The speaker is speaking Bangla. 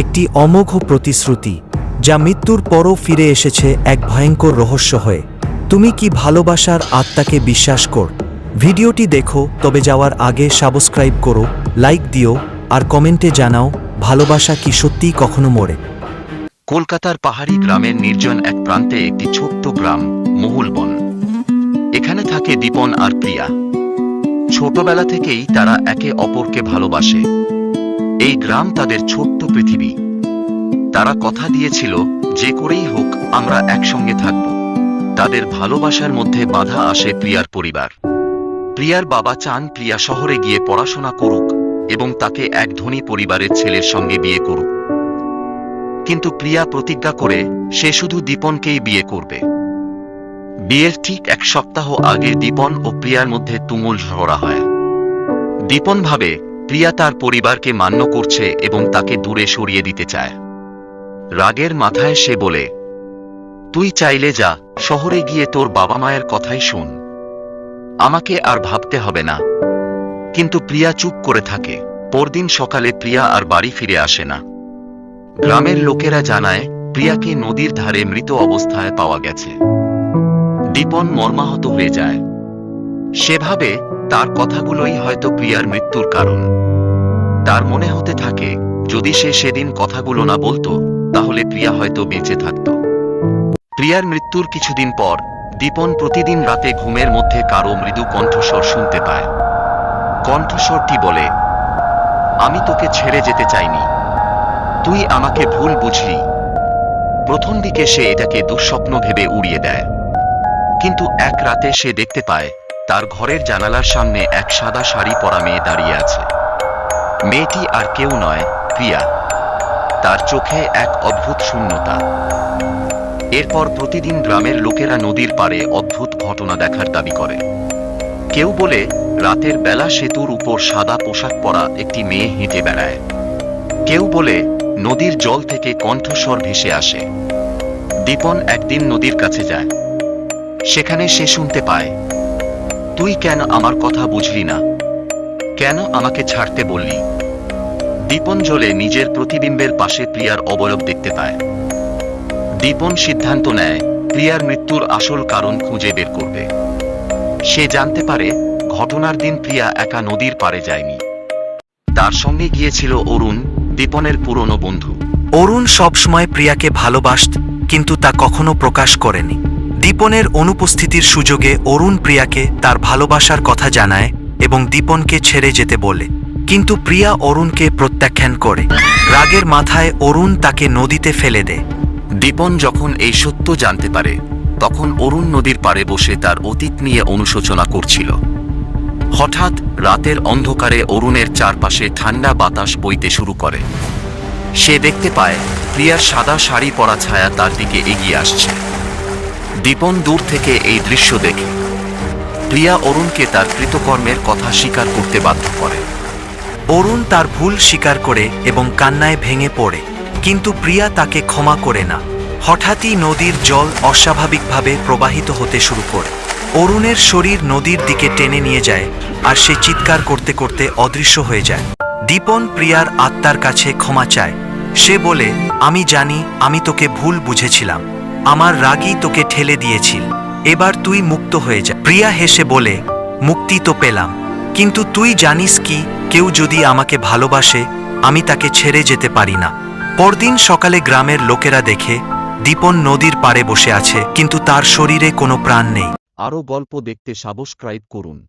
একটি অমোঘ প্রতিশ্রুতি, যা মৃত্যুর পরও ফিরে এসেছে এক ভয়ঙ্কর রহস্য হয়ে। তুমি কি ভালোবাসার আত্মাকে বিশ্বাস কর? ভিডিওটি দেখো, তবে যাওয়ার আগে সাবস্ক্রাইব করো, লাইক দিও, আর কমেন্টে জানাও, ভালোবাসা কি সত্যিই কখনো মরে? কলকাতার পাহাড়ি গ্রামের নির্জন এক প্রান্তে একটি ছোট্ট গ্রাম মহুলবন এখানে থাকে দীপন আর প্রিয়া। ছোটবেলা থেকেই তারা একে অপরকে ভালোবাসে। এই গ্রাম তাদের ছোট্ট পৃথিবী। তারা কথা দিয়েছিল, যে করেই হোক, আমরা একসঙ্গে থাকব। তাদের ভালোবাসার মধ্যে বাধা আসে প্রিয়ার পরিবার। প্রিয়ার বাবা চান প্রিয়া শহরে গিয়ে পড়াশোনা করুক এবং তাকে এক ধনী পরিবারের ছেলের সঙ্গে বিয়ে করুক। কিন্তু প্রিয়া প্রতিজ্ঞা করে, সে শুধু দীপনকেই বিয়ে করবে। বিয়ের ঠিক এক সপ্তাহ আগে দীপন ও প্রিয়ার মধ্যে তুমুল ঝগড়া হয়। দীপন ভাবে প্রিয়া তার পরিবারকে মান্য করছে এবং তাকে দূরে সরিয়ে দিতে চায়। রাগের মাথায় সে বলে, তুই চাইলে যা, শহরে গিয়ে তোর বাবা মায়ের কথাই শোন। আমাকে আর ভাবতে হবে না। কিন্তু প্রিয়া চুপ করে থাকে। পরদিন সকালে প্রিয়া আর বাড়ি ফিরে আসে না। গ্রামের লোকেরা জানায়, প্রিয়াকে নদীর ধারে মৃত অবস্থায় পাওয়া গেছে। দীপন মর্মাহত হয়ে যায়। সেভাবে তার কথাগুলোই হয়তো প্রিয়ার মৃত্যুর কারণ। তার মনে হতে থাকে, যদি সে সেদিন কথাগুলো না বলতো, তাহলে প্রিয়া হয়তো বেঁচে থাকত। প্রিয়ার মৃত্যুর কিছুদিন পর, দীপন প্রতিদিন রাতে ঘুমের মধ্যে কারও মৃদু কণ্ঠস্বর শুনতে পায়। কণ্ঠস্বরটি বলে, আমি তোকে ছেড়ে যেতে চাইনি। তুই আমাকে ভুল বুঝলি। প্রথম দিকে সে এটাকে দুঃস্বপ্ন ভেবে উড়িয়ে দেয়। কিন্তু এক রাতে সে দেখতে পায় তার ঘরের জানালার সামনে এক সাদা শাড়ি পরা মেয়ে দাঁড়িয়ে আছে। মেয়েটি আর কেউ নয়, প্রিয়া। তার চোখে এক অদ্ভুত শূন্যতা। এরপর প্রতিদিন গ্রামের লোকেরা নদীর পাড়ে অদ্ভুত ঘটনা দেখার দাবি করে। কেউ বলে, রাতের বেলা সেতুর উপর সাদা পোশাক পরা একটি মেয়ে হেঁটে বেড়ায়। কেউ বলে, নদীর জল থেকে কণ্ঠস্বর ভেসে আসে। দীপন একদিন নদীর কাছে যায়। সেখানে সে শুনতে পায় তুই কেন আমার কথা বুঝলি না? কেন আমাকে ছাড়তে বললি? দীপন জলে নিজের প্রতিবিম্বের পাশে প্রিয়ার অবয়ব দেখতে পায়। দীপন সিদ্ধান্ত নেয়, প্রিয়ার মৃত্যুর আসল কারণ খুঁজে বের করবে। সে জানতে পারে, ঘটনার দিন প্রিয়া একা নদীর পারে যায়নি। তার সঙ্গে গিয়েছিল অরুণ, দীপনের পুরনো বন্ধু। অরুণ সবসময় প্রিয়াকে ভালোবাসত, কিন্তু তা কখনো প্রকাশ করেনি। দীপনের অনুপস্থিতির সুযোগে অরুণ প্রিয়াকে তার ভালোবাসার কথা জানায় এবং দীপনকে ছেড়ে যেতে বলে। কিন্তু প্রিয়া অরুণকে প্রত্যাখ্যান করে। রাগের মাথায় অরুণ তাকে নদীতে ফেলে দেয়। দীপন যখন এই সত্য জানতে পারে, তখন অরুণ নদীর পাড়ে বসে তার অতীত নিয়ে অনুশোচনা করছিল। হঠাৎ রাতের অন্ধকারে অরুণের চারপাশে ঠান্ডা বাতাস বইতে শুরু করে। সে দেখতে পায়, প্রিয়ার সাদা শাড়ি পরা ছায়া তার দিকে এগিয়ে আসছে। দীপন দূর থেকে এই দৃশ্য দেখে। প্রিয়া অরুণকে তার কৃতকর্মের কথা স্বীকার করতে বাধ্য করে। অরুণ তার ভুল স্বীকার করে এবং কান্নায় ভেঙে পড়ে, কিন্তু প্রিয়া তাকে ক্ষমা করে না। হঠাৎই নদীর জল অস্বাভাবিকভাবে প্রবাহিত হতে শুরু করে। অরুণের শরীর নদীর দিকে টেনে নিয়ে যায় আর সে চিৎকার করতে করতে অদৃশ্য হয়ে যায়। দীপন প্রিয়ার আত্মার কাছে ক্ষমা চায়। সে বলে, আমি জানি, আমি তোকে ভুল বুঝেছিলাম। আমার রাগই তোকে ঠেলে দিয়েছিল। এবার তুই মুক্ত হয়ে যা। প্রিয়া হেসে বলে, মুক্তি তো পেলাম। কিন্তু তুই জানিস কি, কেউ যদি আমাকে ভালোবাসে, আমি তাকে ছেড়ে যেতে পারি না। পরদিন সকালে গ্রামের লোকেরা দেখে, দীপন নদীর পাড়ে বসে আছে, কিন্তু তার শরীরে কোনো প্রাণ নেই। আরও গল্প দেখতে সাবস্ক্রাইব করুন।